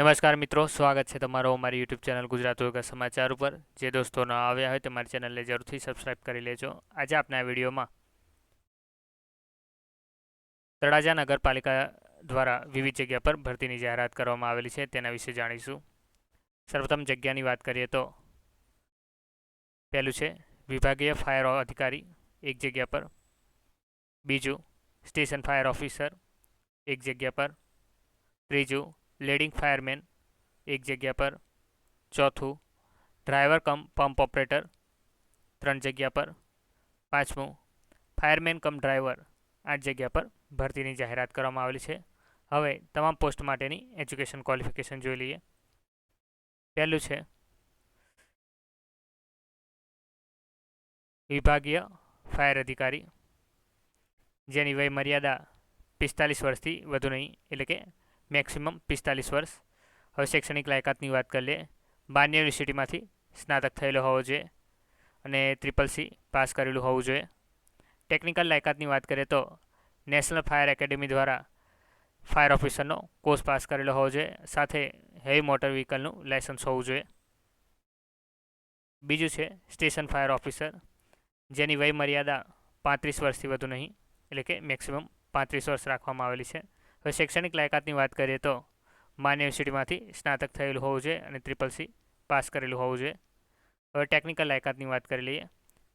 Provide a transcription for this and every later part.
નમસ્કાર મિત્રો, સ્વાગત છે તમારો અમારી યુટ્યુબ ચેનલ ગુજરાત યોગા સમાચાર ઉપર. જે દોસ્તો ન આવ્યા હોય તે મારી ચેનલને જરૂરથી સબસ્ક્રાઇબ કરી લેજો. આજે આપના વિડીયોમાં તળાજા નગરપાલિકા દ્વારા વિવિધ જગ્યા પર ભરતીની જાહેરાત કરવામાં આવેલી છે. તેના વિશે જાણીશું. સર્વપ્રથમ જગ્યાની વાત કરીએ તો પહેલું છે, વિભાગીય ફાયર અધિકારી એક જગ્યા પર. બીજું, સ્ટેશન ફાયર ઓફિસર એક જગ્યા પર. ત્રીજું લીડિંગ ફાયરમેન એક જગ્યા પર ચોથું ડ્રાઈવર કમ પંપ ઓપરેટર ત્રણ જગ્યા પર પાંચમું ફાયરમેન કમ ડ્રાઈવર આઠ જગ્યા પર ભરતીની જાહેરાત કરવામાં આવેલી છે। હવે તમામ પોસ્ટ માટેની એજ્યુકેશન ક્વોલિફિકેશન જોઈ લઈએ। પહેલું છે, વિભાગીય ફાયર અધિકારી, જેની વય મર્યાદા પિસ્તાલીસ વર્ષથી વધુ નહીં, એટલે કે મેક્સિમમ પિસ્તાલીસ વર્ષ. હવે શૈક્ષણિક લાયકાતની વાત કરી લઈએ બાન્ય યુનિવર્સિટીમાંથી સ્નાતક થયેલો હોવો જોઈએ અને ટ્રિપલ સી પાસ કરેલું હોવું જોઈએ. ટેકનિકલ લાયકાતની વાત કરીએ તો નેશનલ ફાયર એકેડેમી દ્વારા ફાયર ઓફિસરનો કોર્સ પાસ કરેલો હોવો જોઈએ. સાથે હેવી મોટર વ્હીકલનું લાયસન્સ હોવું જોઈએ. બીજું છે સ્ટેશન ફાયર ઓફિસર જેની વય મર્યાદા પાંત્રીસ વર્ષથી વધુ નહીં, એટલે કે મેક્સિમમ પાંત્રીસ વર્ષ રાખવામાં આવેલી છે. હવે શૈક્ષણિક લાયકાતની વાત કરીએ તો માન્ય યુનિવર્સિટીમાંથી સ્નાતક થયેલું હોવું જોઈએ અને ટ્રિપલ સી પાસ કરેલું હોવું જોઈએ. હવે ટેકનિકલ લાયકાતની વાત કરી લઈએ.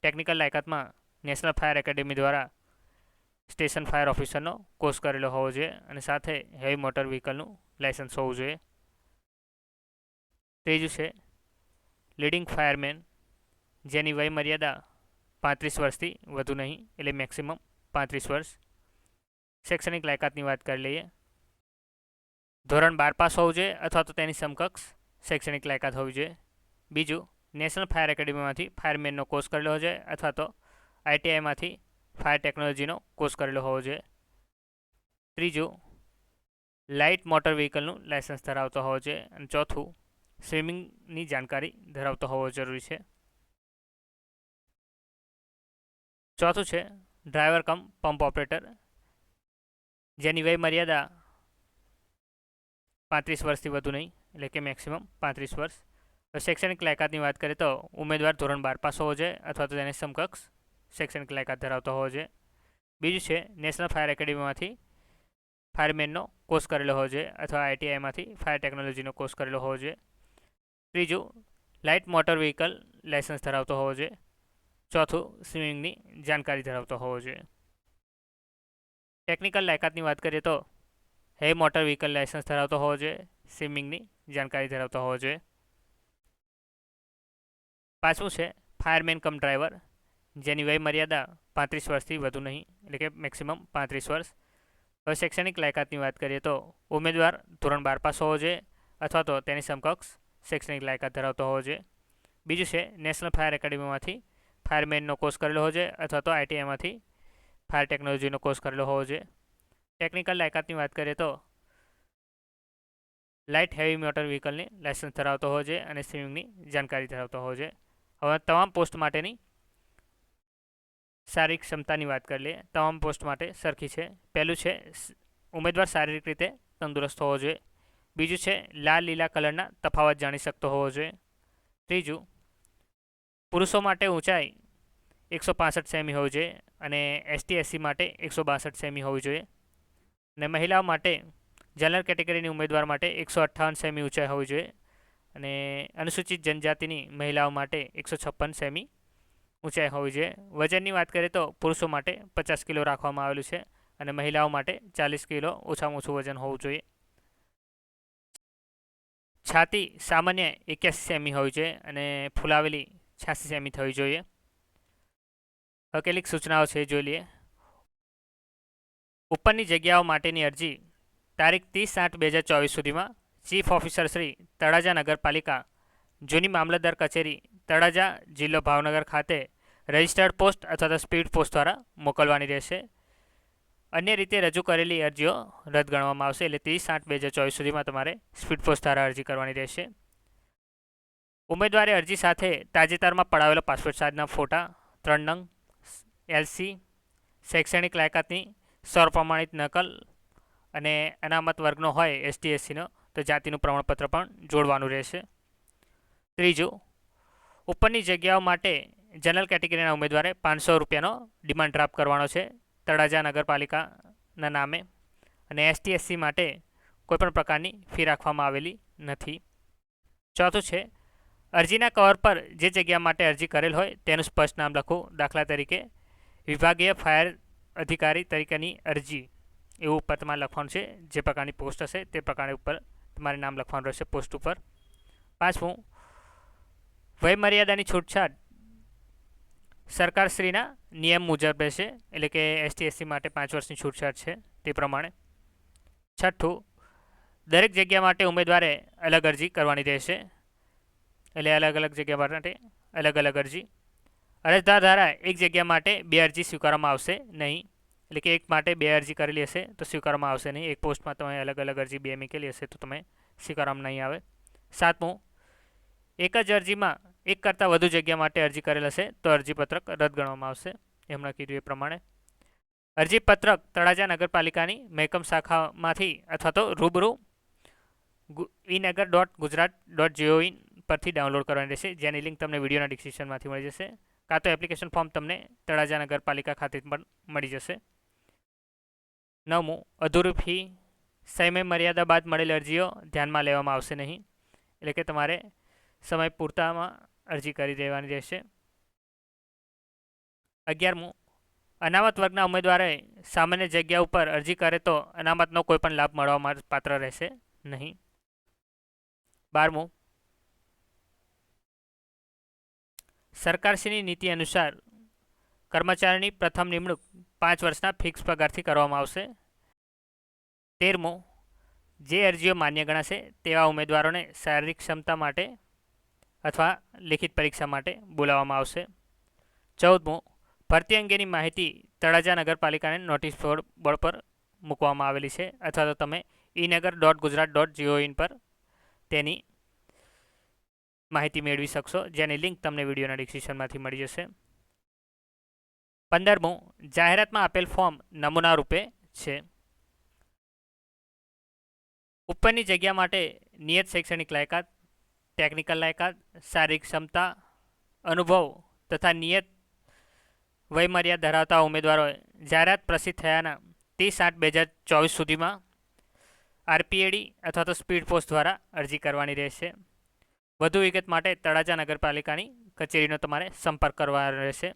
ટેકનિકલ લાયકાતમાં નેશનલ ફાયર એકેડેમી દ્વારા સ્ટેશન ફાયર ઓફિસરનો કોર્સ કરેલો હોવો જોઈએ અને સાથે હેવી મોટર વ્હીકલનું લાયસન્સ હોવું જોઈએ. ત્રીજું છે લીડિંગ ફાયરમેન જેની વય મર્યાદા પાંત્રીસ વર્ષથી વધુ નહીં, એટલે મેક્સિમમ પાંત્રીસ વર્ષ. શૈક્ષણિક લાયકાતની વાત કરી લઈએ. ધોરણ બાર પાસ હોવું જોઈએ અથવા તો તેની સમકક્ષ શૈક્ષણિક લાયકાત હોવી જોઈએ. બીજું, નેશનલ ફાયર એકેડમીમાંથી ફાયરમેનનો કોર્સ કરેલો હોવો જોઈએ અથવા તો આઈટીઆઈમાંથી ફાયર ટેકનોલોજીનો કોર્સ કરેલો હોવો જોઈએ. ત્રીજું, લાઇટ મોટર વ્હીકલનું લાયસન્સ ધરાવતો હોવો જોઈએ. અને ચોથું, સ્વિમિંગની જાણકારી ધરાવતો હોવો જરૂરી છે. ચોથું છે, ડ્રાઈવર કમ પંપ ઓપરેટર. જેની વય મર્યાદા પાંત્રીસ વર્ષથી વધુ નહીં, એટલે કે મેક્સિમમ પાંત્રીસ વર્ષ. શૈક્ષણિક લાયકાતની વાત કરીએ તો ઉમેદવાર ધોરણ બાર પાસ હોવો જોઈએ અથવા તો તેની સમકક્ષ શૈક્ષણિક લાયકાત ધરાવતો હોવો જોઈએ. બીજું છે નેશનલ ફાયર એકેડેમીમાંથી ફાયરમેનનો કોર્સ કરેલો હોવો જોઈએ અથવા આઈટીઆઈમાંથી ફાયર ટેકનોલોજીનો કોર્સ કરેલો હોવો જોઈએ. ત્રીજું લાઇટ મોટર વ્હીકલ લાયસન્સ ધરાવતો હોવો જોઈએ. ચોથું સ્વિમિંગની જાણકારી ધરાવતો હોવો જોઈએ. ટેકનિકલ લાયકાતની વાત કરીએ તો હેવી મોટર વ્હીકલ લાયસન્સ ધરાવતો હોવો જોઈએ સ્વિમિંગની જાણકારી ધરાવતો હોવો જોઈએ. પાંચમું છે ફાયરમેન કમ ડ્રાઈવર જેની વય મર્યાદા પાંત્રીસ વર્ષથી વધુ નહીં, એટલે કે મેક્સિમમ પાંત્રીસ વર્ષ. હવે શૈક્ષણિક લાયકાતની વાત કરીએ તો, ઉમેદવાર ધોરણ બાર પાસ હોવો જોઈએ, અથવા તો તેની સમકક્ષ શૈક્ષણિક લાયકાત ધરાવતો હોવો જોઈએ. બીજું છે નેશનલ ફાયર એકેડેમીમાંથી ફાયરમેનનો કોર્સ કરેલો હોવો જોઈએ, અથવા તો આઈટીઆઈમાંથી ફાયર ટેકનોલોજીનો કોર્સ કરેલો હોવો જોઈએ. ટેકનિકલ લાયકાતની વાત કરીએ તો, લાઇટ હેવી મોટર વ્હીકલની લાયસન્સ ધરાવતો હોવો જોઈએ અને સ્વિમિંગની જાણકારી ધરાવતો હોવો જોઈએ. હવે તમામ પોસ્ટ માટેની શારીરિક ક્ષમતાની વાત કરી લઈએ. તમામ પોસ્ટ માટે સરખી છે. પહેલું છે, ઉમેદવાર શારીરિક રીતે તંદુરસ્ત હોવો જોઈએ. બીજું છે, લાલ લીલા કલરના તફાવત જાણી શકતો હોવો જોઈએ. ત્રીજું, પુરુષો માટે ઊંચાઈ એકસો પાસઠ સેમી હોવી જોઈએ અને એસટી એસસી માટે એકસો બાસઠ સેમી હોવી જોઈએ. અને મહિલાઓ માટે જનરલ કેટેગરીની ઉમેદવાર માટે એકસો અઠ્ઠાવન સેમી ઊંચાઈ હોવી જોઈએ. અને અનુસૂચિત જનજાતિની મહિલાઓ માટે એકસો છપ્પન સેમી ઊંચાઈ હોવી જોઈએ. વજનની વાત કરીએ તો પુરુષો માટે પચાસ કિલો રાખવામાં આવેલું છે અને મહિલાઓ માટે ચાલીસ કિલો ઓછામાં ઓછું વજન હોવું જોઈએ. છાતી સામાન્ય એક્યાસી સેમી હોવી જોઈએ અને ફૂલાવેલી છ્યાસી સેમી થવી જોઈએ. હવે કેટલીક સૂચનાઓ છે, જોઈ લઈએ. ઉપરની જગ્યાઓ માટેની અરજી, તારીખ ત્રીસ આઠ બે હજાર ચોવીસ સુધીમાં. ચીફ ઓફિસર શ્રી તળાજા નગરપાલિકા, જૂની મામલતદાર કચેરી, તળાજા જિલ્લો ભાવનગર ખાતે રજિસ્ટર્ડ પોસ્ટ અથવા તો સ્પીડ પોસ્ટ દ્વારા મોકલવાની રહેશે. અન્ય રીતે રજૂ કરેલી અરજીઓ રદ ગણવામાં આવશે એટલે ત્રીસ આઠ બે હજાર ચોવીસ સુધીમાં તમારે સ્પીડ પોસ્ટ દ્વારા અરજી કરવાની રહેશે. ઉમેદવારે અરજી સાથે તાજેતરમાં પડાવેલો પાસપોર્ટ સાઇઝના ફોટા, ત્રણ નંગ એલસી શૈક્ષણિક લાયકાતની સ્વપ્રમાણિત નકલ અને અનામત વર્ગનો હોય એસટી એસસીનો તો જાતિનું પ્રમાણપત્ર પણ જોડવાનું રહેશે. ત્રીજું, ઉપરની જગ્યાઓ માટે જનરલ કેટેગરીના ઉમેદવારે પાંચસો રૂપિયાનો ડિમાન્ડ ડ્રાફ્ટ કરવાનો છે તળાજા નગરપાલિકાના નામે અને એસટી એસસી માટે કોઈપણ પ્રકારની ફી રાખવામાં આવેલી નથી. ચોથું છે, અરજીના કવર પર જે જગ્યા માટે અરજી કરેલ હોય તેનું સ્પષ્ટ નામ લખવું દાખલા તરીકે વિભાગીય ફાયર અધિકારી તરીકેની અરજી. એવું ઉપર તમારે લખવાનું છે. જે પ્રકારની પોસ્ટ હશે તે પ્રકારની ઉપર તમારે નામ લખવાનું રહેશે પોસ્ટ ઉપર. પાંચમું વયમર્યાદાની છૂટછાટ સરકારશ્રીના નિયમ મુજબ રહેશે. એટલે કે એસટી એસસી માટે પાંચ વર્ષની છૂટછાટ છે તે પ્રમાણે. છઠ્ઠું, દરેક જગ્યા માટે ઉમેદવારે અલગ અરજી કરવાની રહેશે. એટલે અલગ અલગ જગ્યા માટે અલગ અલગ અરજી. અરજદાર દ્વારા એક જગ્યા માટે બે અરજી સ્વીકારવામાં આવશે નહીં. એટલે કે એક માટે બે અરજી કરેલી હશે તો સ્વીકારવામાં આવશે નહીં. એક પોસ્ટમાં તમે અલગ અલગ અરજી બે મૂકેલી હશે તો તમે સ્વીકારવામાં નહીં આવે. સાતમું, એક જ અરજીમાં એક કરતાં વધુ જગ્યા માટે અરજી કરેલ હશે તો અરજીપત્રક રદ ગણવામાં આવશે. એમણે કીધું એ પ્રમાણે. અરજીપત્રક તળાજા નગરપાલિકાની મહેકમ શાખામાંથી અથવા તો રૂબરૂ ઈનગર ડોટ ગુજરાત ડોટ જીઓઇન પરથી ડાઉનલોડ કરવાની રહેશે. જેની લિંક તમને વિડીયોના ડિસ્ક્રિપ્શનમાંથી મળી જશે. કાં તો એપ્લિકેશન ફોર્મ તમને તળાજા નગરપાલિકા ખાતે પણ મળી જશે. નવમું, અધૂરી ફી સમય મર્યાદા બાદ મળેલી અરજીઓ ધ્યાનમાં લેવામાં આવશે નહીં. એટલે કે તમારે સમય પૂરતામાં અરજી કરી દેવાની રહેશે. અગિયારમું, અનામત વર્ગના ઉમેદવારે સામાન્ય જગ્યા ઉપર અરજી કરે તો અનામતનો કોઈ પણ લાભ મળવા પાત્ર રહેશે નહીં. બારમું સરકારશ્રીની નીતિ અનુસાર કર્મચારીની પ્રથમ નિમણૂક પાંચ વર્ષના ફિક્સ પગારથી કરવામાં આવશે. તેરમું, જે અરજીઓ માન્ય ગણાશે તેવા ઉમેદવારોને શારીરિક ક્ષમતા માટે અથવા લિખિત પરીક્ષા માટે બોલાવવામાં આવશે. ચૌદમું, ભરતી અંગેની માહિતી તળાજા નગરપાલિકાને નોટિસ બોર્ડ પર મૂકવામાં આવેલી છે અથવા તો તમે ઈનગર ડોટ ગુજરાત ડોટ જીઓઇન પર તેની માહિતી મેળવી શકશો, જેની લિંક તમને વિડીયોના ડિસ્ક્રિપ્શનમાંથી મળી જશે. પંદરમું, જાહેરાતમાં આપેલ ફોર્મ નમૂના રૂપે છે. ઉપરની જગ્યા માટે નિયત શૈક્ષણિક લાયકાત, ટેકનિકલ લાયકાત, શારીરિક ક્ષમતા, અનુભવ તથા નિયત વયમર્યાદા ધરાવતા ઉમેદવારોએ જાહેરાત પ્રસિદ્ધ થયાના ત્રીસ આઠ બે હજાર ચોવીસ સુધીમાં આરપીએડી અથવા તો સ્પીડ પોસ્ટ દ્વારા અરજી કરવાની રહેશે. વધુ વિગત માટે તળાજા નગરપાલિકાની કચેરીનો તમારે સંપર્ક કરવાનો રહેશે.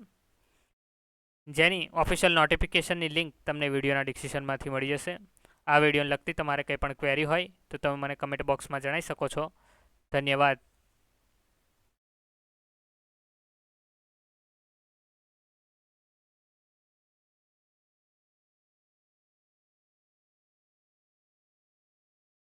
જેની ઓફિશિયલ નોટિફિકેશનની લિંક તમને વિડીયોના ડિસ્ક્રિપ્શનમાંથી મળી જશે. આ વિડીયોને લગતી તમારે કંઈ પણ ક્વેરી હોય તો તમે મને કમેન્ટ બોક્સમાં જણાવી શકો છો. ધન્યવાદ.